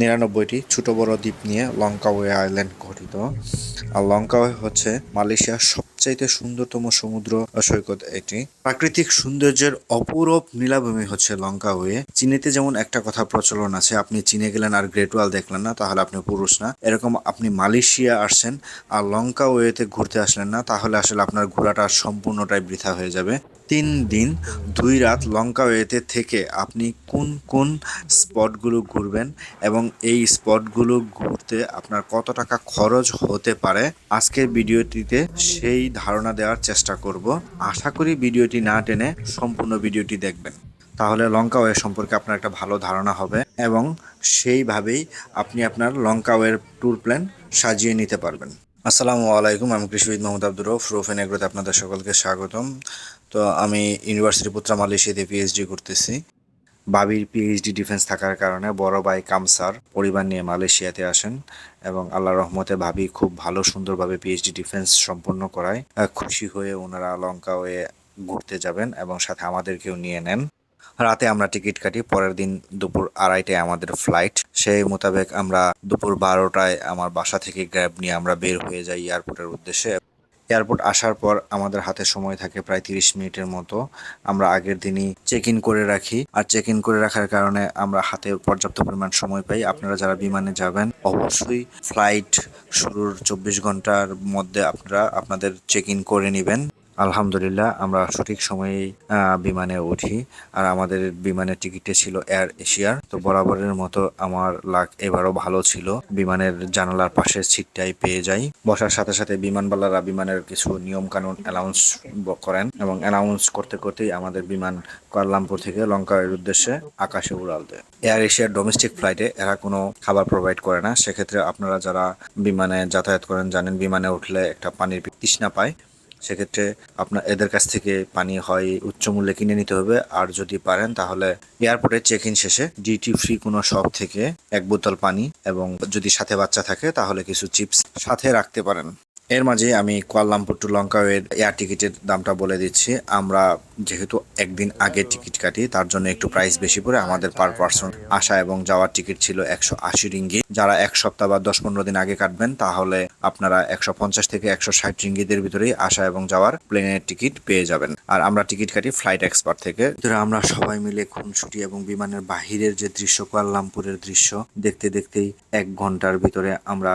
নিরানব্বইটি ছোট বড় দ্বীপ নিয়ে লঙ্কাওয়ে আইল্যান্ড গঠিত। আর লঙ্কাওয়ে হচ্ছে মালয়েশিয়ার সবচাইতে সুন্দরতম সমুদ্র সৈকত এটি। প্রাকৃতিক সৌন্দর্যের অপূরব নীলাভূমি হচ্ছে লঙ্কাওয়ে। চীনেতে যেমন একটা কথা প্রচলন আছে, আপনি চীনে গেলেন আর গ্রেট ওয়াল দেখলেন না, তাহলে আপনি পুরুষ না। এরকম আপনি মালয়েশিয়া আসছেন আর লঙ্কাওয়েতে ঘুরতে আসলেন না, তাহলে আসলে আপনার ঘোরাটা সম্পূর্ণটাই বৃথা হয়ে যাবে। তিন দিন দুই রাত লঙ্কাওয়েতে থেকে আপনি কোন কোন স্পটগুলো ঘুরবেন এবং এই স্পটগুলো ঘুরতে আপনার কত টাকা খরচ হতে পারে আজকের ভিডিওটিতে সেই ধারণা দেওয়ার চেষ্টা করব। আশা করি ভিডিওটি না টেনে সম্পূর্ণ ভিডিওটি দেখবেন। তাহলে লঙ্কাওয়ে সম্পর্কে আপনার একটা ভালো ধারণা হবে এবং সেইভাবেই আপনি আপনার লঙ্কাওয়ের ট্যুর প্ল্যান সাজিয়ে নিতে পারবেন। আসসালামু আলাইকুম, আমি কৃষিবিদ মোহাম্মদ আব্দুর রফ রুফেন এগ্রোতে আপনাদের সকলকে স্বাগতম। তো আমি ইউনিভার্সিটি পুত্রা মালয়েশিয়াতে পিএইচডি করতেছি। বাবির পিএইচডি ডিফেন্স থাকার কারণে বড় ভাই কামসার পরিবার নিয়ে মালয়েশিয়াতে আসেন এবং আল্লাহ রহমতে ভাবি খুব ভালো সুন্দরভাবে পিএইচডি ডিফেন্স সম্পন্ন করায়। খুশি হয়ে ওনারা লঙ্কা হয়ে ঘুরতে যাবেন এবং সাথে আমাদেরকেও নিয়ে নেন। রাতে আমরা টিকিট কাটি, পরের দিন দুপুর আড়াইটায় আমাদের ফ্লাইট সেই মোতাবেক আমরা দুপুর বারোটায় আমার বাসা থেকে গ্র্যাব নিয়ে আমরা বের হয়ে যাই এয়ারপোর্টের উদ্দেশ্যে। এয়ারপোর্ট আসার পর আমাদের হাতে সময় থাকে প্রায় তিরিশ মিনিটের মতো। আমরা আগের দিনই চেক ইন করে রাখি। আর চেক ইন করে রাখার কারণে আমরা হাতে পর্যাপ্ত পরিমাণ সময় পাই। আপনারা যারা বিমানে যাবেন, অবশ্যই ফ্লাইট শুরুর চব্বিশ ঘণ্টার মধ্যে আপনারা আপনাদের চেক ইন করে নেবেন। আলহামদুলিল্লাহ, আমরা সঠিক সময়ে বিমানে উঠি। আর আমাদের বিমানের টিকিটে ছিল এয়ার এশিয়ার তো বরাবরের মতো আমার লাক এবারও ভালো ছিল। বিমানের জানালার পাশের সিটটাই পেয়ে যাই। বসার সাথে সাথে বিমানবালারা বিমানের কিছু নিয়ম কানুন অ্যানাউন্স করেন এবং অ্যানাউন্স করতে করতেই আমাদের বিমান কুয়ালালামপুর থেকে লঙ্কার উদ্দেশ্যে আকাশে উড়াল দেয়। এয়ার এশিয়ার ডোমেস্টিক ফ্লাইটে এরা কোনো খাবার প্রোভাইড করে না। সেক্ষেত্রে আপনারা যারা বিমানে যাতায়াত করেন জানেন, বিমানে উঠলে একটা পানির তৃষ্ণা পায়। সেক্ষেত্রে আপনার এদের কাছ থেকে পানি হয়, উচ্চ মূল্যে কিনে নিতে হবে। আর যদি পারেন তাহলে এয়ারপোর্টে চেক ইন শেষে ডিটি ফ্রি কোনো শপ থেকে এক বোতল পানি এবং যদি সাথে বাচ্চা থাকে তাহলে কিছু চিপস সাথে রাখতে পারেন। এর মাঝে আমি কুয়ালালামপুর টু লঙ্কাওয়ের এয়ার টিকিটের দামটা বলে দিচ্ছি। আমরা যেহেতু একদিন আগে টিকিট কাটি, তার জন্য একটু প্রাইস বেশি পড়ে আমাদের পার পার্সন আসা এবং যাওয়ার টিকিট ছিল একশো আশি রিঙ্গি। যারা এক সপ্তাহ বা দশ পনেরো দিন আগে কাটবেন, তাহলে আপনারা একশো পঞ্চাশ থেকে একশো ষাট রিঙ্গিদের ভিতরেই আসা এবং যাওয়ার প্লেনের টিকিট পেয়ে যাবেন। আর আমরা টিকিট কাটি ফ্লাইট এক্সপার্ট থেকে। আমরা সবাই মিলে খুনসুটি এবং বিমানের বাহিরের যে দৃশ্য, কুয়ালালামপুরের দৃশ্য, দেখতে দেখতেই এক ঘণ্টার ভিতরে আমরা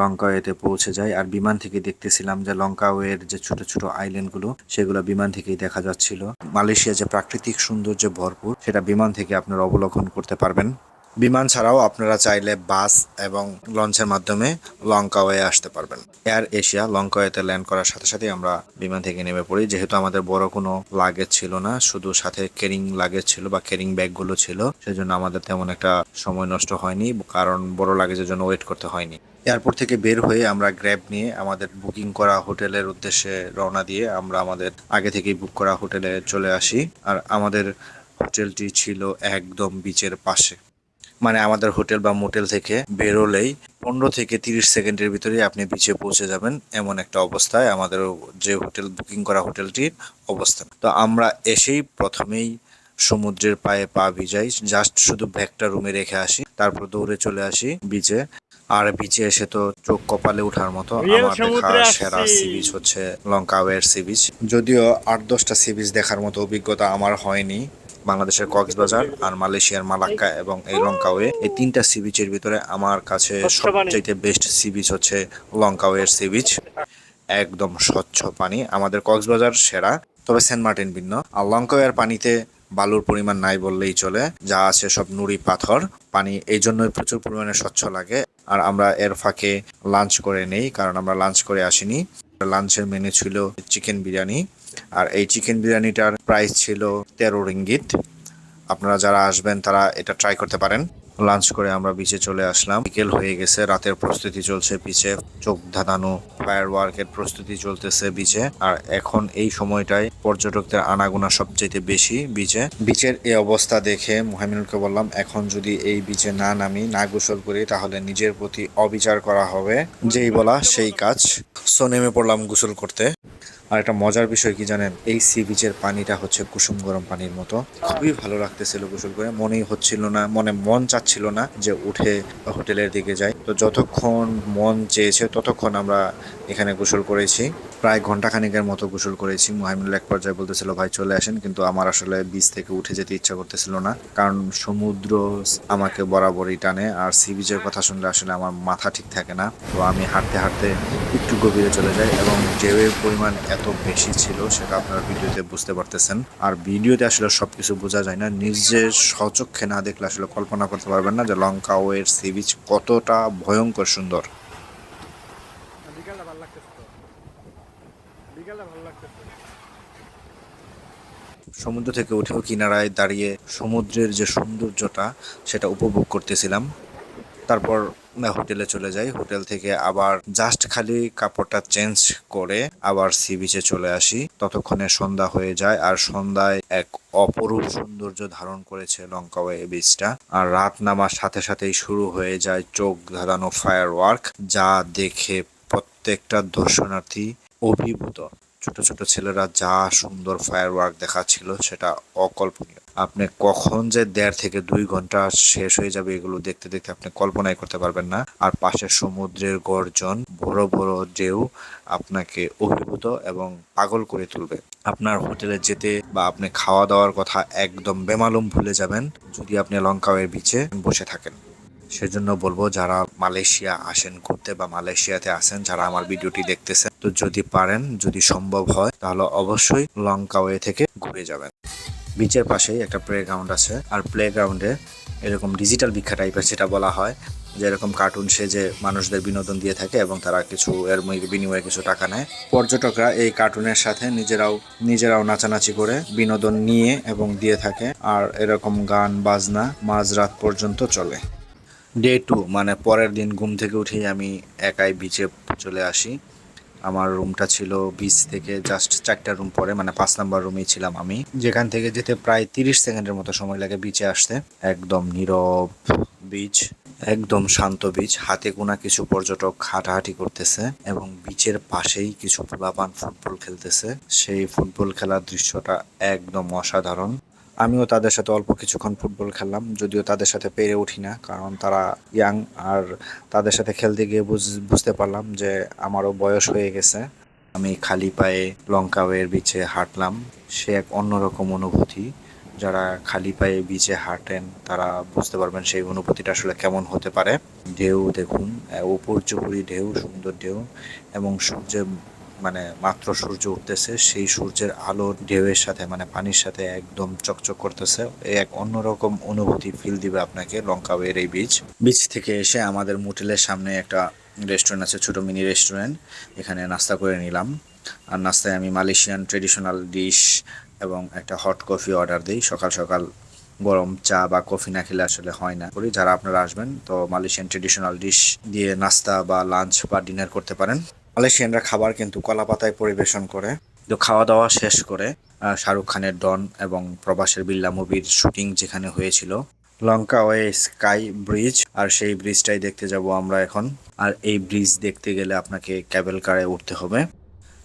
লঙ্কাওয়েতে পৌঁছে যায়। আর বিমান থেকে দেখতেছিলাম যে লঙ্কাওয়ের যে ছোট ছোট আইল্যান্ডগুলো সেগুলো বিমান থেকেই দেখা যাচ্ছিল। মালয়েশিয়া যে প্রাকৃতিক সৌন্দর্যে ভরপুর, সেটা বিমান থেকে আপনারা অবলোকন করতে পারবেন। বিমান ছাড়াও আপনারা চাইলে বাস এবং লঞ্চের মাধ্যমে লঙ্কাওয়ে আসতে পারবেন। এয়ার এশিয়া লঙ্কাওয়েতে ল্যান্ড করার সাথে সাথে আমরা বিমান থেকে নেমে পড়ি। যেহেতু আমাদের বড় কোনো লাগেজ ছিল না, শুধু সাথে কেরিং লাগেজ ছিল বা কেরিং ব্যাগগুলো ছিল, সেজন্য আমাদের তেমন একটা সময় নষ্ট হয়নি, কারণ বড় লাগেজের জন্য ওয়েট করতে হয়নি। এয়ারপোর্ট থেকে বের হয়ে আমরা গ্র্যাব নিয়ে আমাদের বুকিং করা হোটেলের উদ্দেশ্যে রওনা দিয়ে আমরা আমাদের আগে থেকেই বুক করা হোটেলে চলে আসি। আর আমাদের হোটেলটি ছিল একদম বিচের পাশে। মানে আমাদের হোটেল বা মোটেল থেকে বেরোলেই পনেরো থেকে তিরিশ সেকেন্ডের ভিতরেই আপনি বিচে পৌঁছে যাবেন এমন একটা অবস্থায় আমাদের যে হোটেল, বুকিং করা হোটেলটির অবস্থান তো আমরা এসেই প্রথমেই সমুদ্রের পায়ে পা ভিজাই, জাস্ট শুধু ব্যাগটা রুমে রেখে আসি, তারপর দৌড়ে চলে আসি বিচে। আর বিচে এসে তো চোখ কপালে ওঠার মতো আমার দেখা সেরা। সি বিচ হচ্ছে লঙ্কাওয়ের সি বিচ যদিও আট দশটা সি বিচ দেখার মতো অভিজ্ঞতা আমার হয়নি। বাংলাদেশের কক্সবাজার আর মালয়েশিয়ার মালাক্কা এবং এই লঙ্কাওয়ে এই তিনটা সি বিচের ভিতরে আমার কাছে। সবচাইতে বেস্ট সি বিচ হচ্ছে লঙ্কাওয়ের সি বিচ একদম স্বচ্ছ পানি আমাদের কক্সবাজার সেরা। তবে সেন্ট মার্টিন ভিন্ন। আর লঙ্কাওয়ের পানিতে বালুর পরিমাণ নাই বললেই চলে। যা আছে সব নুড়ি পাথর। পানি এই জন্যই প্রচুর পরিমাণে স্বচ্ছ লাগে। আর আমরা এর ফাঁকে লাঞ্চ করে নেই, কারণ আমরা লাঞ্চ করে আসিনি। লাঞ্চের মেনু ছিল চিকেন বিরিয়ানি, আর এই চিকেন বিরিয়ানিটার প্রাইস ছিল তেরো রিঙ্গিত। আপনারা যারা আসবেন, তারা এটা ট্রাই করতে পারেন। লাঞ্চ করে আমরা বিচে চলে আসলাম। বিকেল হয়ে গেছে, রাতের প্রস্তুতি চলছে বিচে চোখ ধাঁধানো ফায়ার ওয়ার্কের প্রস্তুতি চলতেছে বিচে আর এখন এই সময়টায় পর্যটকদের আনাগোনা সবচেয়ে বেশি বিচে বিচের এই অবস্থা দেখে মোহামিনুলকে বললাম, এখন যদি এই বিচে না নামি, না গোসল করি, তাহলে নিজের প্রতি অবিচার করা হবে। যেই বলা সেই কাজ। সো নেমে পড়লাম গোসল করতে। আর একটা মজার বিষয় কি জানেন? এই সি বিচের পানিটা হচ্ছে কুসুম গরম পানির মতো। খুবই ভালো লাগতেছিল গোসল করে। মনেই হচ্ছিল না, মনে মন চাচ্ছিল না যে উঠে হোটেলের দিকে যাই। তো যতক্ষণ মন চেয়েছে ততক্ষণ আমরা এখানে গোসল করেছি। প্রায় ঘণ্টা খানিকের মতো গোসল করেছি। মুহাইমুল এক পর্যায়ে বলতেছিল, ভাই, চলে আসেন। কিন্তু আমার আসলে বিচ থেকে উঠে যেতে ইচ্ছা করতেছিল না। কারণ সমুদ্র আমাকে বরাবরই টানে আর সি বিচের কথা শুনলে আসলে আমার মাথা ঠিক থাকে না। তো আমি হাঁটতে হাঁটতে একটু গভীরে চলে যাই এবং ঢেউয়ের পরিমাণ এত বেশি ছিল সেটা আপনারা ভিডিওতে বুঝতে পারতেছেন। আর ভিডিওতে আসলে সব কিছু বোঝা যায় না। নিজের স্বচক্ষে না দেখলে আসলে কল্পনা করতে পারবেন না যে লঙ্কা ওয়ের সি বিচ কতটা ভয়ঙ্কর সুন্দর বিকালটা ভালো লাগতেছে তো বিকালটা ভালো লাগতেছে সমুদ্র থেকে উঠেও কিনারায় দাঁড়িয়ে সমুদ্রের যে সৌন্দর্যটা, সেটা উপভোগ করতেছিলাম। তারপর হোটেলে চলে যাই। হোটেল থেকে আবার জাস্ট খালি কাপড়টা চেঞ্জ করে আবার সি বিচে চলে আসি। ততক্ষণে সন্ধ্যা হয়ে যায় আর সন্ধ্যায় এক অপরূপ সৌন্দর্য ধারণ করেছে লঙ্কা লঙ্কাওয়ে বিচটা আর রাত নামার সাথে সাথেই শুরু হয়ে যায় চোখ ধাঁধানো ফায়ার ওয়ার্ক যা দেখে প্রত্যেকটা দর্শনার্থী অভিভূত। ছোট ছোট ছেলেরা যা সুন্দর ফায়ার ওয়ার্ক দেখাচ্ছিল সেটা অকল্পনীয়। আপনি কখন যে দেড় থেকে দুই ঘণ্টা শেষ হয়ে যাবে এগুলো দেখতে দেখতে আপনি কল্পনাই করতে পারবেন না। আর পাশের সমুদ্রের গর্জন বড় বড় ঢেউ আপনাকে অভিভূত এবং পাগল করে তুলবে। আপনার হোটেলে যেতে বা আপনি খাওয়া দাওয়ার কথা একদম বেমালুম ভুলে যাবেন যদি আপনি লঙ্কাওয়ের বিচে বসে থাকেন। সেজন্য বলব, যারা মালয়েশিয়া আসেন ঘুরতে বা মালয়েশিয়াতে আসেন যারা আমার ভিডিওটি দেখতেছেন, তো যদি পারেন, যদি সম্ভব হয়, তাহলে অবশ্যই লঙ্কাওয়ে থেকে ঘুরে যাবেন। বিচের পাশেই একটা প্লে গ্রাউন্ড আছে, আর প্লে গ্রাউন্ডে এরকম ডিজিটাল ভিক্ষা টাইপের যেটা বলা হয়, যেরকম কার্টুন সেজে মানুষদের বিনোদন দিয়ে থাকে এবং তারা কিছু এর বিনিময়ে কিছু টাকা নেয়। পর্যটকরা এই কার্টুনের সাথে নিজেরাও নিজেরাও নাচানাচি করে বিনোদন নিয়ে এবং দিয়ে থাকে, আর এরকম গান, বাজনা মাঝরাত পর্যন্ত চলে। ডে টু মানে পরের দিন ঘুম থেকে উঠেই আমি একাই বিচে চলে আসি। আমার রুমটা ছিল বিচ থেকে জাস্ট চারটা রুম পরে মানে পাঁচ নাম্বার রুমেই ছিলাম আমি। যেখান থেকে যেতে প্রায় তিরিশ সেকেন্ডের মতো সময় লাগে বিচে আসতে। একদম নীরব বিচ একদম শান্ত বিচ হাতে গোনা কিছু পর্যটক হাঁটাহাঁটি করতেছে এবং বিচের পাশেই কিছু পোলাপান ফুটবল খেলতেছে। সেই ফুটবল খেলার দৃশ্যটা একদম অসাধারণ। আমিও তাদের সাথে অল্প কিছুক্ষণ ফুটবল খেললাম, যদিও তাদের সাথে পেরে উঠি না, কারণ তারা ইয়াং আর তাদের সাথে খেলতে গিয়ে বুঝ- বুঝতে পারলাম যে আমারও বয়স হয়ে গেছে। আমি খালি পায়ে লঙ্কাওয়ের বিচে হাঁটলাম, সে এক অন্যরকম অনুভূতি। যারা খালি পায়ে বিচে হাঁটেন, তারা বুঝতে পারবেন সেই অনুভূতিটা আসলে কেমন হতে পারে। ঢেউ দেখুন উপর চুপুরি ঢেউ, সুন্দর ঢেউ এবং সূর্যের মানে মাত্র সূর্য উঠতেছে, সেই সূর্যের আলো ঢেউয়ের সাথে মানে পানির সাথে একদম চকচক করতেছে। এক অন্যরকম অনুভূতি ফিল দিবে আপনাকে লঙ্কা লঙ্কাওয়ের এই বিচ বিচ থেকে এসে আমাদের মোটেলের সামনে একটা রেস্টুরেন্ট আছে, ছোট মিনি রেস্টুরেন্ট এখানে নাস্তা করে নিলাম। আর নাস্তায় আমি মালয়েশিয়ান ট্রেডিশনাল ডিশ এবং একটা হট কফি অর্ডার দিই। সকাল সকাল গরম চা বা কফি না খেলে আসলে হয় না। করি যারা আপনারা আসবেন, তো মালয়েশিয়ান ট্রেডিশনাল ডিশ দিয়ে নাস্তা বা লাঞ্চ বা ডিনার করতে পারেন। মালয়েশিয়ানরা খাবার কিন্তু কলা পাতায় পরিবেশন করে। তো খাওয়া দাওয়া শেষ করে শাহরুখ খানের ডন এবং প্রবাসের বিল্লা মুভির শুটিং যেখানে হয়েছিল, লঙ্কা ওয়ে স্কাই ব্রিজ, আর সেই ব্রিজটাই দেখতে যাব আমরা এখন। আর এই ব্রিজ দেখতে গেলে আপনাকে ক্যাবেল কারে উঠতে হবে।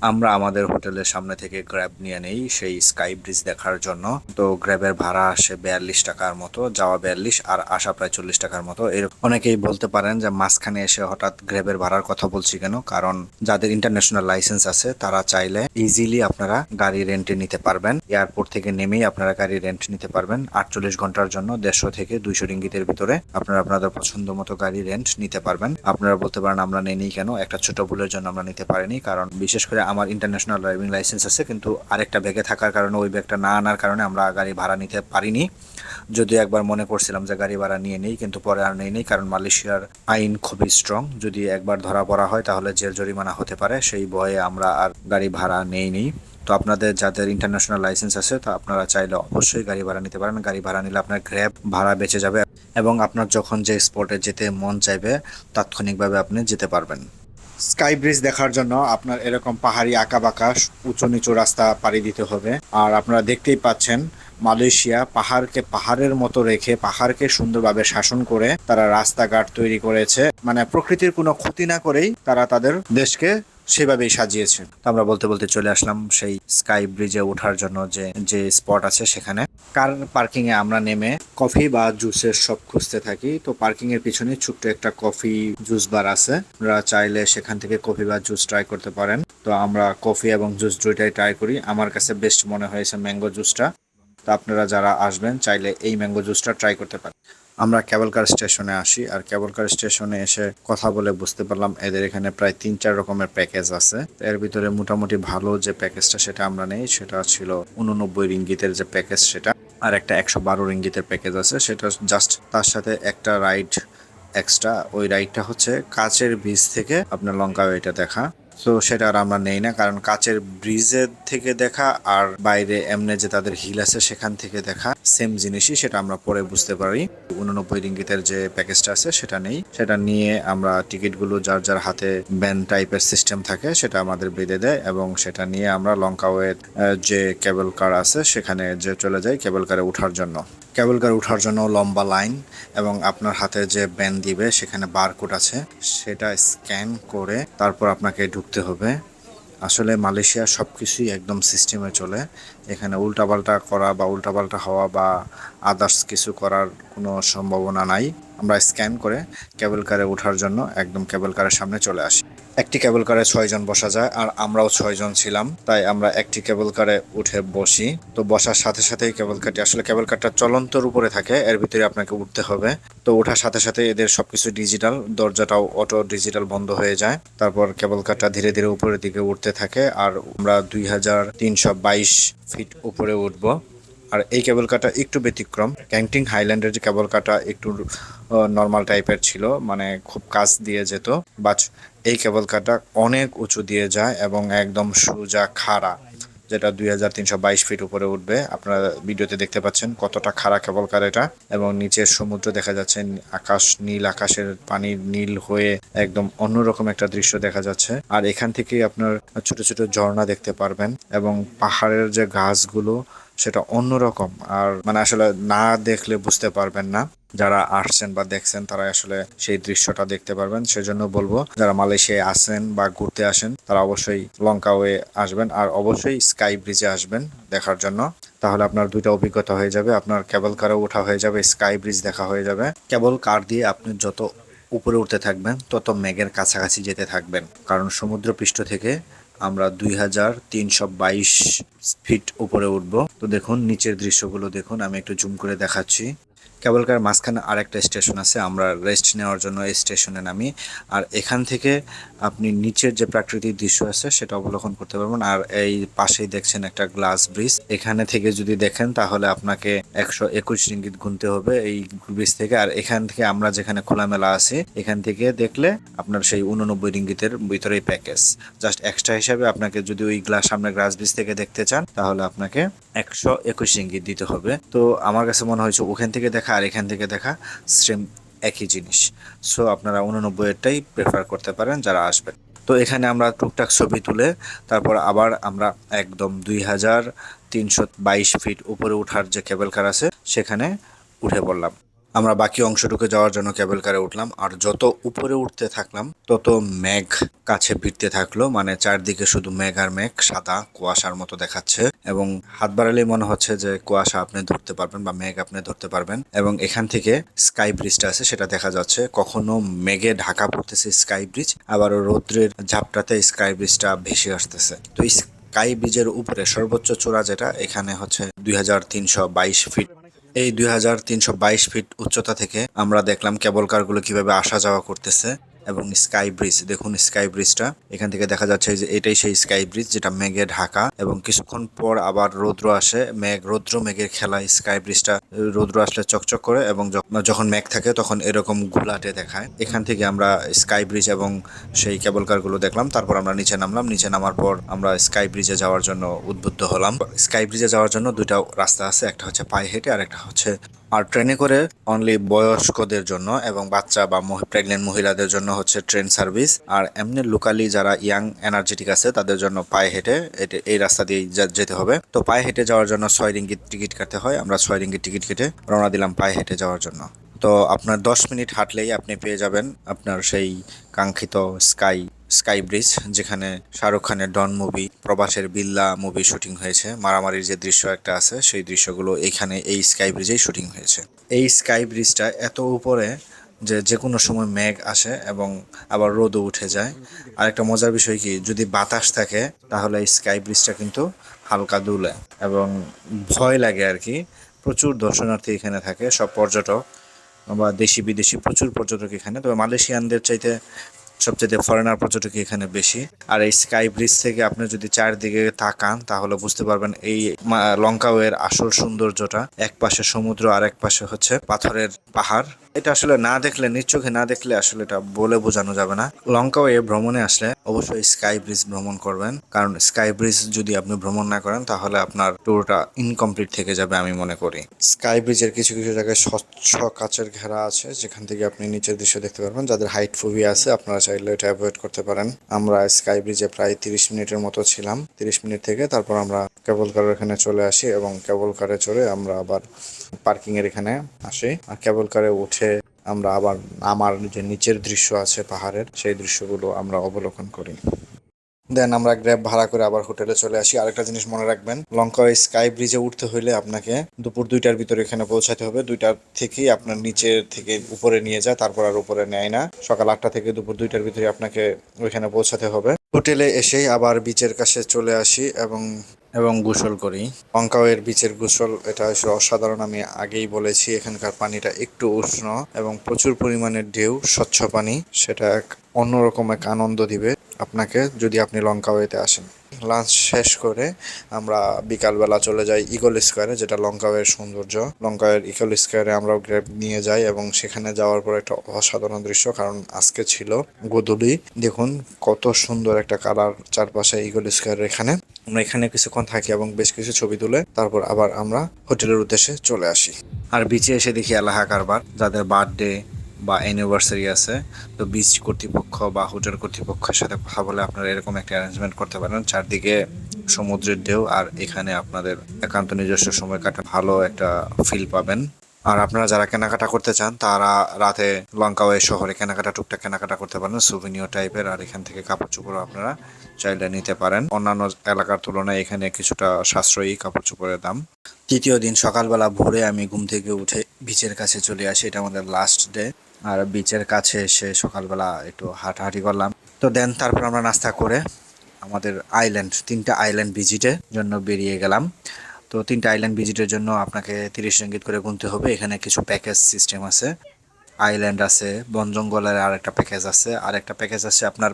আমরা আমাদের হোটেলের সামনে থেকে গ্র্যাব নিয়ে নেই, সেই স্কাই ব্রিজ দেখার জন্য। তো গ্র্যাবের ভাড়া আসে বিয়াল্লিশ টাকার মতো, যাওয়া বিয়াল্লিশ আর আসা প্রায় চল্লিশ টাকার মতো। এর অনেকেই বলতে পারেন যে মাঝখানে এসে হঠাৎ গ্র্যাবের ভাড়ার কথা বলছি কেন? কারণ যাদের ইন্টারন্যাশনাল লাইসেন্স আছে, তারা চাইলে ইজিলি আপনারা গাড়ি রেন্টে নিতে পারবেন। এয়ারপোর্ট থেকে নেমেই আপনারা গাড়ি রেন্ট নিতে পারবেন আটচল্লিশ ঘণ্টার জন্য, দেড়শো থেকে দুইশো রিঙ্গিতের ভিতরে আপনারা আপনাদের পছন্দ মতো গাড়ি রেন্ট নিতে পারবেন। আপনারা বলতে পারেন আমরা নেই কেন? একটা ছোট ভুলের জন্য আমরা নিতে পারিনি, কারণ বিশেষ করে আমার ইন্টারন্যাশনাল ড্রাইভিং লাইসেন্স আছে, কিন্তু আরেকটা ব্যাগে থাকার কারণে ওই ব্যাগটা না আনার কারণে আমরা গাড়ি ভাড়া নিতে পারিনি। যদিও একবার মনে করছিলাম যে গাড়ি ভাড়া নিয়ে নেই, কিন্তু পরে আর নেই নেই, কারণ মালয়েশিয়ার আইন খুবই স্ট্রং যদি একবার ধরা পড়া হয়, তাহলে জেল জরিমানা হতে পারে, সেই ভয়ে আমরা আর গাড়ি ভাড়া নেই নেই তো আপনাদের যাদের ইন্টারন্যাশনাল লাইসেন্স আছে, তো আপনারা চাইলে অবশ্যই গাড়ি ভাড়া নিতে পারেন। গাড়ি ভাড়া নিলে আপনার গ্র্যাব ভাড়া বেঁচে যাবে এবং আপনার যখন যে স্পটে যেতে মন চাইবে, তাৎক্ষণিকভাবে আপনি যেতে পারবেন। স্কাই ব্রিজ দেখার জন্য আপনার এরকম পাহাড়ি আঁকা বাঁকা উঁচু নিচু রাস্তা পাড়ি দিতে হবে। আর আপনারা দেখতেই পাচ্ছেন, মালয়েশিয়া পাহাড়কে পাহাড়ের মতো রেখে পাহাড়কে সুন্দরভাবে শাসন করে তারা রাস্তাঘাট তৈরি করেছে। মানে প্রকৃতির কোনো ক্ষতি না করেই তারা তাদের দেশকে সেভাবেই সাজিয়েছে। তো আমরা বলতে বলতে চলে আসলাম সেই স্কাই ব্রিজে ওঠার জন্য যে যে স্পট আছে সেখানে। কার পার্কিং এ আমরা নেমে কফি বা জুসের সব খুঁজতে থাকি। তো পার্কিং এর পিছনে ছোট্ট একটা কফি জুস বার আছে। আপনারা চাইলে সেখান থেকে কফি বা জুস ট্রাই করতে পারেন। তো আমরা কফি এবং জুস দুইটাই ট্রাই করি। আমার কাছে বেস্ট মনে হয়েছে ম্যাঙ্গো জুসটা তো আপনারা যারা আসবেন, চাইলে এই ম্যাঙ্গো জুসটা ট্রাই করতে পারেন। আমরা কেবল কার স্টেশনে আসি আর কেবল কার স্টেশনে এসে কথা বলে বুঝতে পারলাম এদের এখানে প্রায় তিন চার রকমের প্যাকেজ আছে। এর ভিতরে মোটামুটি ভালো যে প্যাকেজটা সেটা আমরা নেই, সেটা ছিল উননব্বই রিঙ্গিতের যে প্যাকেজ সেটা আর একটা একশো বারো রিঙ্গিতের প্যাকেজ আছে। সেটা জাস্ট তার সাথে একটা রাইড এক্সট্রা ওই রাইডটা হচ্ছে কাচের ব্রিজ থেকে আপনার লঙ্কা এটা দেখা। তো সেটা আর আমরা নেই না, কারণ কাচের ব্রিজের থেকে দেখা আর বাইরে এমনি যে তাদের হিল আছে সেখান থেকে দেখা। সেম জিনিসই সেটা আমরা পরে বুঝতে পারি। উননব্বই রিঙ্গিতের যে প্যাকেজটা আছে সেটা নেই। সেটা নিয়ে আমরা টিকিটগুলো যার যার হাতে ব্যান টাইপের সিস্টেম থাকে সেটা আমাদের বেঁধে দেয় এবং সেটা নিয়ে আমরা লঙ্কাওয়ের যে কেবল কার আছে সেখানে যে চলে যাই কেবল কারে ওঠার জন্য। কেবল কার ওঠার জন্য লম্বা লাইন এবং আপনার হাতে যে ব্যান দিবে সেখানে বারকোড আছে। সেটা স্ক্যান করে তারপর আপনাকে ঢুকতে হবে। আসলে মালয়েশিয়া সব কিছুই একদম সিস্টেমে চলে। এখানে উল্টাপাল্টা করা বা উল্টাপাল্টা হওয়া বা আদার্স কিছু করার কোনো সম্ভাবনা নাই। আমরা স্ক্যান করে কেবল কারে ওঠার জন্য একদম কেবল কারের সামনে চলে আসি। একটি কেবল কারে ছয়জন বসা যায় আর আমরাও ছয়জন ছিলাম, তাই আমরা একটি কেবল কারে উঠে বসি। তো বসার সাথে সাথেই কেবল কারটি, আসলে কেবল কারটা চলন্তর উপরে থাকে, এর ভিতরে আপনাকে উঠতে হবে। তো ওঠার সাথে সাথে এদের সবকিছু ডিজিটাল দরজাটাও অটো ডিজিটাল বন্ধ হয়ে যায়। তারপর কেবল কারটা ধীরে ধীরে উপরের দিকে উঠতে থাকে, আর আমরা দুই হাজার তিনশো বাইশ ফিট উপরে উঠবো। আর এই কেবল কারটা একটু ব্যতিক্রম। ক্যাংটিং হাইল্যান্ডের যে কেবল কারটা একটু নর্মাল টাইপের ছিল মানে খুব কাজ দিয়ে যেত। বাট এই কেবল কারটা অনেক উঁচু দিয়ে যায় এবং একদম সোজা খাড়া, যেটা দুই হাজার তিনশো বাইশ ফিট উপরে উঠবে। আপনারা ভিডিওতে দেখতে পাচ্ছেন কতটা খাড়া কেবল কার এটা। এবং নিচের সমুদ্র দেখা যাচ্ছে, আকাশ, নীল আকাশের পানি নীল হয়ে একদম অন্যরকম একটা দৃশ্য দেখা যাচ্ছে। আর এখান থেকেই আপনার ছোট ছোট ঝর্ণা দেখতে পারবেন এবং পাহাড়ের যে গাছগুলো সেটা অন্যরকম। আর মানে আসলে না দেখলে বুঝতে পারবেন না। যারা আসছেন বা দেখছেন, তারা আসলে সেই দৃশ্যটা দেখতে পারবেন। সেজন্য বলব, যারা মালয়েশিয়ায় আসেন বা ঘুরতে আসেন, তারা অবশ্যই লঙ্কা ওয়ে আসবেন। আর অবশ্যই স্কাই ব্রিজে আসবেন দেখার জন্য। তাহলে আপনার দুইটা অভিজ্ঞতা হয়ে যাবে। আপনার কেবল কারে ওঠা হয়ে যাবে, স্কাই ব্রিজ দেখা হয়ে যাবে। কেবল কার দিয়ে আপনি যত উপরে উঠতে থাকবেন, তত মেঘের কাছাকাছি যেতে থাকবেন। কারণ সমুদ্র পৃষ্ঠ থেকে আমরা দুই হাজার তিনশো বাইশ ফিট উপরে উঠবো। তো দেখুন, নিচের দৃশ্যগুলো দেখুন, আমি একটু জুম করে দেখাচ্ছি। কেবল কার মাঝখানে আরেকটা স্টেশন আছে, আমরা রেস্ট নেওয়ার জন্য এই স্টেশনে নামি। আর এখান থেকে আপনি নিচের যে প্রাকৃতিক দৃশ্য আছে, সেটা অবলোকন করতে পারবেন। আর এই পাশেই দেখছেন একটা গ্লাস ব্রিজ এখানে থেকে যদি দেখেন, তাহলে আপনাকে একশো একুশ রিঙ্গিত গুনতে হবে এই ব্রিজ থেকে। আর এখান থেকে আমরা যেখানে খোলামেলা আছি, এখান থেকে দেখলে আপনার সেই উননব্বই রিঙ্গিতের ভিতরেই প্যাকেজ জাস্ট এক্সট্রা হিসাবে আপনাকে যদি ওই গ্লাস সামনে গ্লাস ব্রিজ থেকে দেখতে চান, তাহলে আপনাকে একশো একুশ রিঙ্গিত দিতে হবে। তো আমার কাছে মনে হয়েছে ওখান থেকে দেখা আর এখান থেকে দেখা সেম একই জিনিস। সো আপনারা উননব্বইয়েরটাই প্রেফার করতে পারেন যারা আসবেন। তো, এখানে আমরা টুকটাক ছবি তুলে তারপর আবার আমরা একদম দুই হাজার তিনশো বাইশ ফিট উপরে ওঠার যে কেবল কার আছে, সেখানে উঠে পড়লাম। আমরা বাকি অংশটুকু যাওয়ার জন্য কেবল কারে উঠলাম, আর যত উপরে উঠতে থাকলাম, তত মেঘ কাছে ফিরতে থাকল মানে চারদিকে শুধু মেঘ আর মেঘ, সাদা কুয়াশার মতো দেখাচ্ছে, এবং হাত বাড়ালেই মনে হচ্ছে যে কুয়াশা আপনি ধরতে পারবেন বা মেঘ আপনি ধরতে পারবেন, এবং এখান থেকে স্কাই ব্রিজটা আছে, সেটা দেখা যাচ্ছে। কখনো মেঘে ঢাকা পড়তেছে স্কাই ব্রিজ আবার রৌদ্রের ঝাপটাতে স্কাই ব্রিজটা ভেসে আসতেছে। তো স্কাই ব্রিজের উপরে সর্বোচ্চ চূড়া যেটা, এখানে হচ্ছে দুই হাজার তিনশো বাইশ ফিট এই দুই হাজার তিনশো বাইশ ফিট উচ্চতা থেকে আমরা দেখলাম কেবল কারগুলো কীভাবে আসা যাওয়া করতেছে। এবং স্কাই ব্রিজ দেখুন স্কাই ব্রিজটা এখান থেকে দেখা যাচ্ছে যে এটাই সেই স্কাই ব্রিজ যেটা মেঘে ঢাকা এবং কিছুক্ষণ পর আবার রৌদ্র আসে। মেঘ, রৌদ্র মেঘের খেলা স্কাই ব্রিজটা রৌদ্র আসলে চকচক করে এবং যখন মেঘ থাকে তখন এরকম গুলাটে দেখায়। এখান থেকে আমরা স্কাই ব্রিজ এবং সেই কেবল কারগুলো দেখলাম, তারপর আমরা নিচে নামলাম। নিচে নামার পর আমরা স্কাই ব্রিজে যাওয়ার জন্য উদ্বুদ্ধ হলাম। স্কাই ব্রিজে যাওয়ার জন্য দুইটা রাস্তা আছে, একটা হচ্ছে পায়ে হেঁটে আর একটা হচ্ছে আর ট্রেনে করে অনলি বয়স্কদের জন্য এবং বাচ্চা বা প্রেগনেন্ট মহিলাদের জন্য হচ্ছে ট্রেন সার্ভিস আর এমনি লোকালি যারা ইয়াং এনার্জেটিক আছে, তাদের জন্য পায়ে হেঁটে এই রাস্তা দিয়ে যেতে হবে। তো পায়ে হেঁটে যাওয়ার জন্য ছয় রিঙ্গিত টিকিট কাটতে হয়। আমরা ছয় রিঙ্গিত টিকিট কেটে রওনা দিলাম পায়ে হেঁটে যাওয়ার জন্য। তো আপনার দশ মিনিট হাঁটলেই আপনি পেয়ে যাবেন আপনার সেই কাঙ্ক্ষিত স্কাই স্কাই ব্রিজ, যেখানে শাহরুখ খানের ডন মুভি প্রবাসের বিল্লা মুভি শুটিং হয়েছে। মারামারির যে দৃশ্য একটা আছে, সেই দৃশ্যগুলো এখানে এই স্কাই ব্রিজেই শুটিং হয়েছে। এই স্কাই ব্রিজটা এত উপরে যে যে কোনো সময় মেঘ আসে এবং আবার রোদও উঠে যায়। আর একটা মজার বিষয় কি, যদি বাতাস থাকে, তাহলে এই স্কাই ব্রিজটা কিন্তু হালকা দুলে এবং ভয় লাগে আর কি। প্রচুর দর্শনার্থী এখানে থাকে, সব পর্যটক বা দেশি বিদেশি প্রচুর পর্যটক এখানে। তবে মালয়েশিয়ানদের চাইতে সবচেয়ে ফরেনার পর্যটক এখানে বেশি। আর এই স্কাই ব্রিজ থেকে আপনি যদি চারদিকে তাকান, তাহলে বুঝতে পারবেন এই লঙ্কাওয়ের আসল সৌন্দর্যটা। এক পাশে সমুদ্র, আর এক পাশে হচ্ছে পাথরের পাহাড়। এটা আসলে না দেখলে নিজ চোখে না দেখলে আসলে এটা বলে বোঝানো যাবে না। লঙ্কাওয়ে ভ্রমণে আসলে অবশ্যই স্কাই ব্রিজ ভ্রমণ করবেন। কারণ স্কাই ব্রিজ যদি আপনি ভ্রমণ না করেন, তাহলে আপনার ট্যুরটা ইনকমপ্লিট থেকে যাবে আমি মনে করি। স্কাই ব্রিজের কিছু কিছু জায়গায় স্বচ্ছ কাচের ঘেরা আছে, যেখান থেকে আপনি নিচের দৃশ্য দেখতে পারবেন। যাদের হাইট ফোবিয়া আছে, আপনারা চাইলে এটা অ্যাভয়েড করতে পারেন। আমরা স্কাই ব্রিজে প্রায় তিরিশ মিনিটের মতো ছিলাম। তিরিশ মিনিট থেকে তারপর আমরা কেবল কারের এখানে চলে আসি এবং কেবল কারে চড়ে আমরা আবার পার্কিং এর এখানে আসি। আর কেবল কারে উঠে আমরা আবার আমার যে নিচের দৃশ্য আছে পাহাড়ের, সেই দৃশ্যগুলো আমরা অবলোকন করি। দেন আমরা গ্র্যাব ভাড়া করে আবার হোটেলে চলে আসি। আরেকটা জিনিস মনে রাখবেন লঙ্কা স্কাই ব্রিজে উঠতে হইলে আপনাকে দুপুর দুইটার ভিতরে এখানে পৌঁছাতে হবে। দুইটার থেকেই আপনার নিচে থেকে উপরে নিয়ে যায়, তারপর আর উপরে নেয় না। সকাল আটটা থেকে দুপুর দুইটার ভিতরে আপনাকে ওইখানে পৌঁছাতে হবে। হোটেলে এসেই আবার বিচের কাছে চলে আসি এবং এবং গোসল করি। লঙ্কাওয়ের বিচের গোসল, এটা অসাধারণ, আমি আগেই বলেছি, এখানকার পানিটা একটু উষ্ণ এবং প্রচুর পরিমাণে ঢেউ, স্বচ্ছ পানি, সেটা এক অন্যরকম এক আনন্দ দিবে আপনাকে যদি আপনি লঙ্কাওয়েতে আসেন। লাঞ্চ শেষ করে আমরা বিকালবেলা চলে যাই ইগল স্কোয়ারে যেটা লঙ্কাওয়ের সৌন্দর্য। লঙ্কাওয়ের ইগল স্কোয়ারে আমরা গ্রেপ নিয়ে যাই এবং সেখানে যাওয়ার পর একটা অসাধারণ দৃশ্য, কারণ আজকে ছিল গোধূলি। দেখুন, কত সুন্দর একটা কালার চারপাশে ইগল স্কোয়ারের এখানে। আমরা এখানে কিছুক্ষণ থাকি এবং বেশ কিছু ছবি তুলে তারপর আবার আমরা হোটেলের উদ্দেশ্যে চলে আসি। আর বিচে এসে দেখি এলাহা কারবার যাদের বার্থডে বা অ্যানিভার্সারি আছে, তো বিচ কর্তৃপক্ষ বা হোটেল কর্তৃপক্ষের সাথে কথা বলে আপনারা এরকম একটা অ্যারেঞ্জমেন্ট করতে পারেন। চারদিকে সমুদ্রের ঢেউ আর এখানে আপনাদের একান্ত নিজস্ব সময় কাটা ভালো একটা ফিল পাবেন। আর আপনারা যারা কেনাকাটা করতে চান, তারা রাতে লঙ্কাওয়ে শহরে কেনাকাটা, টুকটাক কেনাকাটা করতে পারেন সুভিনিও টাইপের আর এখান থেকে কাপড় চোপড় আপনারা চাইলে নিতে পারেন। অন্যান্য এলাকার তুলনায় এখানে কিছুটা সাশ্রয়ী কাপড় চোপড়ের দাম। তৃতীয় দিন সকালবেলা ভোরে আমি ঘুম থেকে উঠে বিচের কাছে চলে আসি, এটা আমাদের লাস্ট ডে আর বিচের কাছে এসে সকালবেলা একটু হাঁটাহাঁটি করলাম। তো দেন তারপর আমরা নাস্তা করে আমাদের আইল্যান্ড তিনটা আইল্যান্ড ভিজিটের জন্য বেরিয়ে গেলাম। তো তিনটা আইল্যান্ড ভিজিটের জন্য আপনাকে তিরিশ সংগীত করে গুনতে হবে। এখানে কিছু প্যাকেজ সিস্টেম আছে। আইল্যান্ড আছে, বন জঙ্গলের আর একটা প্যাকেজ আছে। আর একটা প্যাকেজ আছে আপনার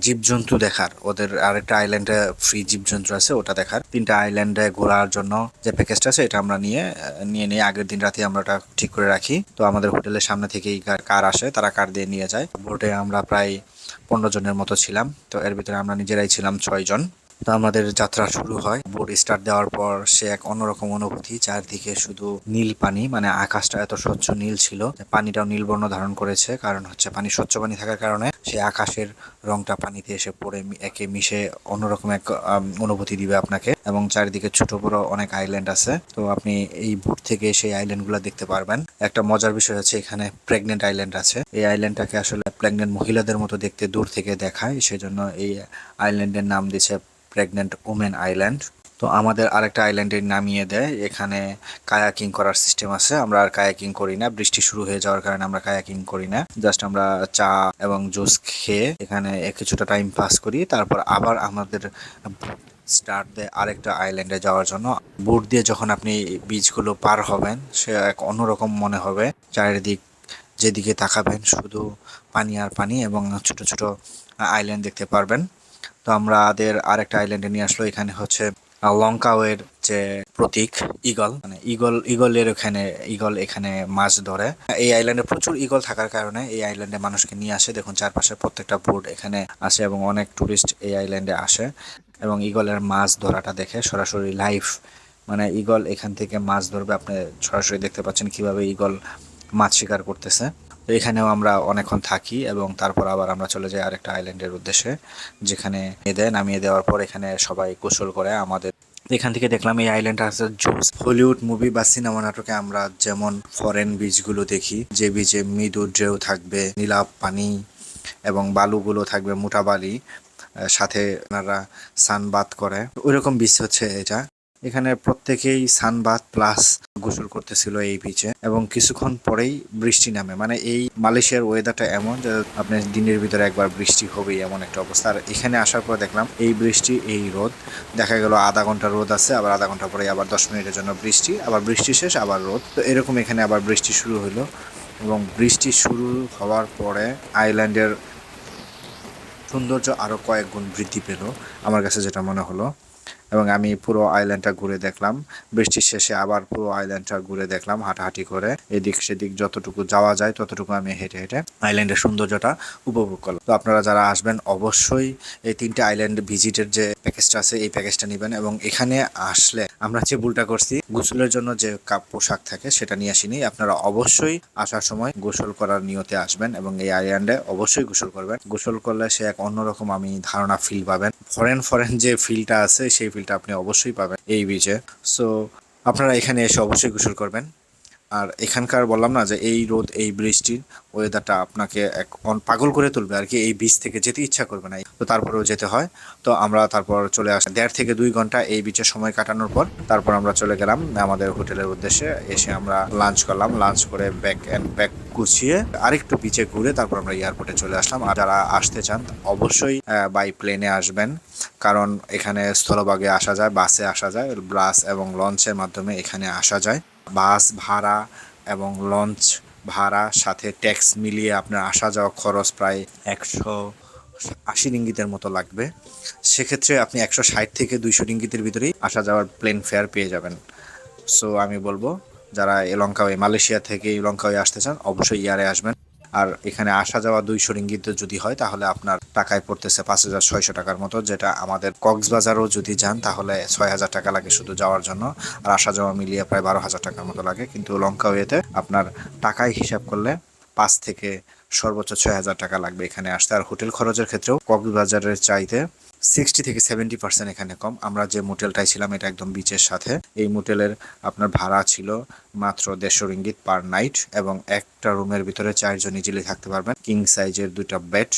জীবজন্তু দেখার। ওদের আরেকটা আইল্যান্ডে ফ্রি জীবজন্তু আছে, ওটা দেখার। তিনটা আইল্যান্ডে ঘোরার জন্য যে প্যাকেজটা আছে, এটা আমরা নিয়ে নিয়ে নিয়ে আগের দিন রাতে আমরা ওটা ঠিক করে রাখি। তো আমাদের হোটেলের সামনে থেকেই কার- আসে, তারা কার দিয়ে নিয়ে যায়। বোটে আমরা প্রায় পনেরো জনের মতো ছিলাম। তো এর ভিতরে আমরা নিজেরাই ছিলাম ছয় জন তো আমাদের যাত্রা শুরু হয়। বোট স্টার্ট দেওয়ার পর সে এক অন্যরকম অনুভূতি, চারদিকে শুধু নীল পানি মানে আকাশটা এত স্বচ্ছ নীল ছিল পানিটাও নীল বর্ণ ধারণ করেছে, কারণ হচ্ছে পানি স্বচ্ছ পানি থাকার কারণে সেই আকাশের রংটা পানিতে এসে পড়ে একে মিশে অন্যরকম এক অনুভূতি দিবে আপনাকে। এবং চারিদিকে ছোট বড় অনেক আইল্যান্ড আছে। তো আপনি এই বোট থেকে সেই আইল্যান্ডগুলো দেখতে পারবেন। একটা মজার বিষয় হচ্ছে এখানে প্রেগনেন্ট আইল্যান্ড আছে। এই আইল্যান্ডটাকে আসলে প্রেগনেন্ট মহিলাদের মতো দেখতে দূর থেকে দেখায়, সেজন্য এই আইল্যান্ডের নাম দিয়েছে প্রেগনেন্ট ওমেন আইল্যান্ড তো আমাদের আরেকটা আইল্যান্ডে নামিয়ে দেয়। এখানে কায়াকিং করার সিস্টেম আছে। আমরা আর কায়াকিং করি না। বৃষ্টি শুরু হয়ে যাওয়ার কারণে আমরা কায়াকিং করি না। জাস্ট আমরা চা এবং জুস খেয়ে এখানে কিছুটা টাইম পাস করি। তারপর আবার আমাদের স্টার্ট দেয় আরেকটা আইল্যান্ডে যাওয়ার জন্য। বোট দিয়ে যখন আপনি বীজগুলো পার হবেন, সে এক অন্যরকম মনে হবে। চারিদিক যেদিকে তাকাবেন, শুধু পানি আর পানি এবং ছোট ছোট আইল্যান্ড দেখতে পারবেন। তো আমাদের আরেকটা আইল্যান্ডে নিয়ে আসলো, এখানে হচ্ছে লঙ্কাওয়ের যে প্রতীক ইগল মানে ইগল ইগলের ওখানে ইগল এখানে মাছ ধরে। এই আইল্যান্ডে প্রচুর ইগল থাকার কারণে এই আইল্যান্ডে মানুষকে নিয়ে আসে। দেখুন, চারপাশে প্রত্যেকটা বোট এখানে আসে এবং অনেক টুরিস্ট এই আইল্যান্ডে আসে এবং ইগলের মাছ ধরাটা দেখে সরাসরি লাইভ মানে ইগল এখান থেকে মাছ ধরবে। আপনি সরাসরি দেখতে পাচ্ছেন কীভাবে ইগল মাছ শিকার করতেছে। এখানেও আমরা অনেকক্ষণ থাকি এবং তারপর আবার আমরা চলে যাই আরেকটা আইল্যান্ডের উদ্দেশ্যে, যেখানে দেয় নামিয়ে দেওয়ার পর এখানে সবাই গোসল করে আমাদের। এখান থেকে দেখলাম এই আইল্যান্ডটা আছে জোস। হলিউড মুভি বা সিনেমা নাটকে আমরা যেমন ফরেন বীজগুলো দেখি, যে বীজে মৃদু ঢেউ থাকবে, নীলাভ পানি এবং বালুগুলো থাকবে মোটা বালি সাথে ওনারা সানবাত করে। ওইরকম বিচ হচ্ছে এটা। এখানে প্রত্যেকেই সানবাত প্লাস গোসল করতেছিল এই বিচে এবং কিছুক্ষণ পরেই বৃষ্টি নামে। মানে এই মালয়েশিয়ার ওয়েদারটা এমন যে আপনি দিনের ভিতরে একবার বৃষ্টি হবেই এমন একটা অবস্থা। আর এখানে আসার পর দেখলাম এই বৃষ্টি, এই রোদ। দেখা গেল আধা ঘণ্টা রোদ আছে, আবার আধা ঘণ্টা পরে আবার দশ মিনিটের জন্য বৃষ্টি, আবার বৃষ্টি শেষ, আবার রোদ। তো এরকম এখানে আবার বৃষ্টি শুরু হলো এবং বৃষ্টি শুরু হওয়ার পরে আইল্যান্ডের সৌন্দর্য আরও কয়েক গুণ বৃদ্ধি পেল, আমার কাছে যেটা মনে হলো। এবং আমি পুরো আইল্যান্ডটা ঘুরে দেখলাম। বৃষ্টির শেষে আবার পুরো আইল্যান্ডটা ঘুরে দেখলাম হাঁটাহাঁটি করে। এদিক সেদিক যতটুকু যাওয়া যায় ততটুকু আমি হেঁটে হেঁটে আইল্যান্ডের সৌন্দর্যটা উপভোগ করলাম। তো আপনারা যারা আসবেন, অবশ্যই এই তিনটে আইল্যান্ড ভিজিটের যে প্যাকেজটা আছে, এই প্যাকেজটা নেবেন এবং এখানে আসলে আমরা যে ভুলটা করছি, গোসলের জন্য যে কাপ পোশাক থাকে সেটা নিয়ে আসিনি। আপনারা অবশ্যই আসার সময় গোসল করার নিয়তে আসবেন এবং এই আইল্যান্ডে অবশ্যই গোসল করবেন। গোসল করলে সে এক অন্যরকম আমি ধারণা ফিল পাবেন। ফরেন ফরেন যে ফিলটা আছে, সেই ফিলটা আপনি অবশ্যই পাবেন এই বীজে। সো আপনারা এখানে এসে অবশ্যই গোসল করবেন। আর এখানকার বললাম না যে এই রোদ, এই বৃষ্টির ওয়েদারটা আপনাকে এক পাগল করে তুলবে আর কি, এই বিচ থেকে যেতে ইচ্ছা করবে না। তো তারপরেও যেতে হয়। তো আমরা তারপর চলে আসি, দেড় থেকে দুই ঘণ্টা এই বিচে সময় কাটানোর পর তারপর আমরা চলে গেলাম আমাদের হোটেলের উদ্দেশ্যে। এসে আমরা লাঞ্চ করলাম লাঞ্চ করে ব্যাক অ্যান্ড ব্যাক গুছিয়ে আরেকটু বিচে ঘুরে তারপর আমরা এয়ারপোর্টে চলে আসলাম। আর যারা আসতে চান, অবশ্যই বাই প্লেনে আসবেন। কারণ এখানে স্থলভাগে আসা যায় বাসে আসা যায় বাস এবং লঞ্চের মাধ্যমে এখানে আসা যায়। বাস ভাড়া এবং লঞ্চ ভাড়া সাথে ট্যাক্স মিলিয়ে আপনার আসা যাওয়া খরচ প্রায় একশো আশি রিঙ্গিতের মতো লাগবে। সেক্ষেত্রে আপনি একশো ষাট থেকে দুইশো রিঙ্গিতের ভিতরেই আসা যাওয়ার প্লেন ফেয়ার পেয়ে যাবেন। সো আমি বলব, যারা এলঙ্কা মালয়েশিয়া থেকে এলঙ্কা আসতে চান, অবশ্যই ইয়ারে আসবেন। আর এখানে আসা যাওয়া দুইশো রিঙ্গিত যদি হয়, তাহলে আপনার টাকায় পড়তেছে পাঁচ হাজার ছয়শো টাকার মতো, যেটা আমাদের কক্সবাজারও যদি যান, তাহলে ছয় হাজার টাকা লাগে শুধু যাওয়ার জন্য। আর আসা যাওয়া মিলিয়ে প্রায় বারো হাজার টাকার মতো লাগে। কিন্তু লঙ্কা ওয়েতে আপনার টাকায় হিসাব করলে পাঁচ থেকে সর্বোচ্চ ছয় হাজার টাকা লাগবে এখানে আসতে। আর হোটেল খরচের ক্ষেত্রেও কক্সবাজারের চাইতে সিক্সটি থেকে সেভেন্টি পার্সেন্ট এখানে কম। আমরা যে মোটেলটায় ছিলাম, এটা একদম বিচের সাথে। এই মোটেলের আপনার ভাড়া ছিল মাত্র দেড়শো রিঙ্গিত পার নাইট এবং একটা রুমের ভিতরে চারজন ইজিলি থাকতে পারবেন। কিং সাইজের দুটা বেড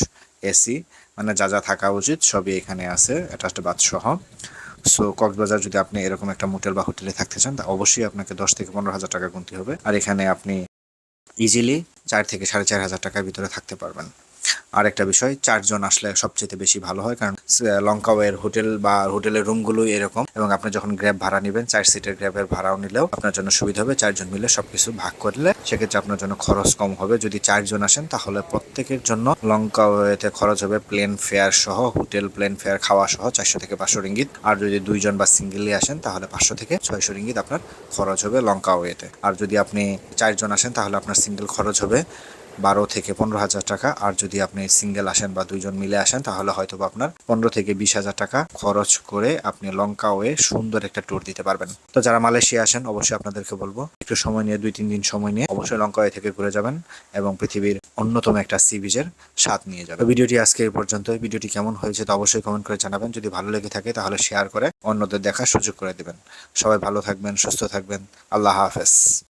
এসি মানে যা যা থাকা উচিত সবই এখানে আছে অ্যাটাচড বাথ সহ। সো কক্সবাজার যদি আপনি এরকম একটা মোটেল বা হোটেলে থাকতে চান, তা অবশ্যই আপনাকে দশ থেকে পনেরো হাজার টাকা গুনতে হবে। আর এখানে আপনি ইজিলি চার থেকে সাড়ে চার হাজার টাকার ভিতরে থাকতে পারবেন। আর একটা বিষয়, চারজন আসলে সবচেয়ে বেশি ভালো হয়, কারণ লঙ্কাওয়ের হোটেল বা হোটেলের রুমগুলো এরকম, এবং আপনি যখন গ্র্যাব ভাড়া নেবেন, চার সিটের গ্র্যাবের ভাড়াও নিলেও আপনার জন্য সুবিধা হবে, চারজন মিলে সবকিছু ভাগ করলে সেক্ষেত্রে আপনার জন্য খরচ কম হবে। যদি চারজন আসেন, তাহলে প্রত্যেকের জন্য লঙ্কাওয়েতে খরচ হবে প্লেন ফেয়ার সহ, হোটেল প্লেন ফেয়ার খাওয়া সহ চারশো থেকে পাঁচশো রিঙ্গিত। আর যদি দুইজন বা সিঙ্গেলি আসেন, তাহলে পাঁচশো থেকে ছয়শো রিঙ্গিত আপনার খরচ হবে লঙ্কাওয়েতে। আর যদি আপনি চারজন আসেন, তাহলে আপনার সিঙ্গেল খরচ হবে বারো থেকে পনেরো হাজার টাকা। আর যদি আপনি সিঙ্গেল আসেন বা দুইজন মিলে আসেন, তাহলে হয়তো আপনার পনেরো থেকে বিশ হাজার টাকা খরচ করে আপনি লঙ্কা ওয়ে সুন্দর একটা ট্যুর দিতে পারবেন। তো যারা মালয়েশিয়া আসেন, অবশ্যই আপনাদেরকে বলব, একটু সময় নিয়ে, দুই, তিন দিন সময় নিয়ে অবশ্যই লঙ্কা ওয়ে থেকে ঘুরে যাবেন এবং পৃথিবীর অন্যতম একটা সি বিচের স্বাদ নিয়ে যাবেন। ভিডিওটি আজকে এই পর্যন্ত ভিডিওটি কেমন হয়েছে তো অবশ্যই কমেন্ট করে জানাবেন। যদি ভালো লেগে থাকে, তাহলে শেয়ার করে অন্যদের দেখার সুযোগ করে দেবেন। সবাই ভালো থাকবেন, সুস্থ থাকবেন। আল্লাহ হাফেজ।